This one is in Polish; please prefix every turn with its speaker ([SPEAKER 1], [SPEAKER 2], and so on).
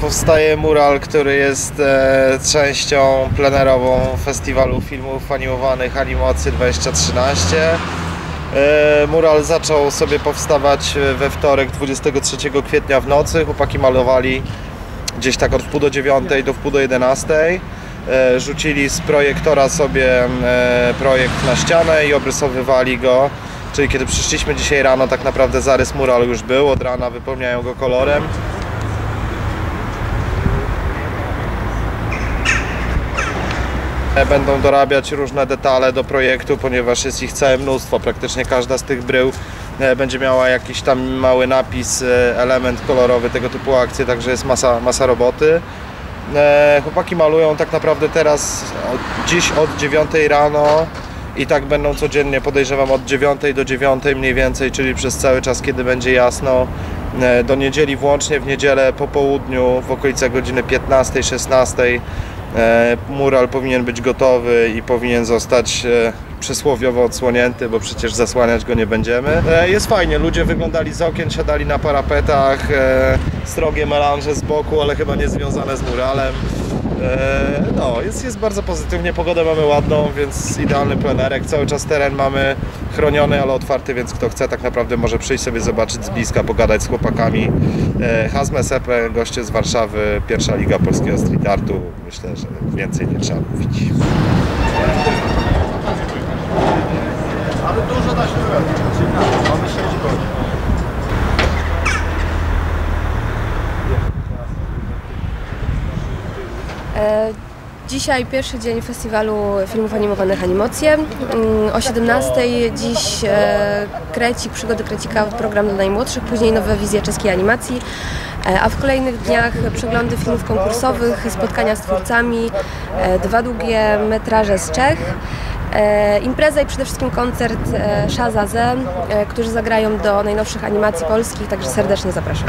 [SPEAKER 1] powstaje mural, który jest e, częścią plenerową Festiwalu Filmów Animowanych Animocy 2013. E, mural zaczął sobie powstawać we wtorek 23 kwietnia w nocy. Chłopaki malowali gdzieś tak od wpół do dziewiątej do wpół do 11. E, rzucili z projektora sobie e, projekt na ścianę i obrysowywali go. Czyli kiedy przyszliśmy dzisiaj rano, tak naprawdę zarys muralu już był, od rana wypełniają go kolorem. Będą dorabiać różne detale do projektu, ponieważ jest ich całe mnóstwo. Praktycznie każda z tych brył e, będzie miała jakiś tam mały napis, e, element kolorowy, tego typu akcje, także jest masa, masa roboty. E, Chłopaki malują tak naprawdę teraz dziś od 9 rano i tak będą codziennie, podejrzewam od 9 do 9 mniej więcej, czyli przez cały czas, kiedy będzie jasno. E, Do niedzieli włącznie, w niedzielę po południu, w okolicach godziny 15-16 e, mural powinien być gotowy i powinien zostać e, przysłowiowo odsłonięty, bo przecież zasłaniać go nie będziemy. Jest fajnie, ludzie wyglądali z okien, siadali na parapetach, srogie melanże z boku, ale chyba nie związane z muralem. E, No, jest, jest bardzo pozytywnie, pogodę mamy ładną, więc idealny plenerek. Cały czas teren mamy chroniony, ale otwarty, więc kto chce tak naprawdę może przyjść sobie zobaczyć z bliska, pogadać z chłopakami. E, Hazme Sepe, goście z Warszawy, pierwsza liga polskiego street artu. Myślę, że więcej nie trzeba mówić.
[SPEAKER 2] Dzisiaj pierwszy dzień festiwalu filmów animowanych Animocje. Mm, O 17 dziś e, Krecik, przygody Krecika, program dla najmłodszych, później nowe wizje czeskiej animacji, E, a w kolejnych dniach przeglądy filmów konkursowych, spotkania z twórcami, e, dwa długie metraże z Czech. E, impreza i przede wszystkim koncert e, Shazaze, e, którzy zagrają do najnowszych animacji polskich, także serdecznie zapraszam.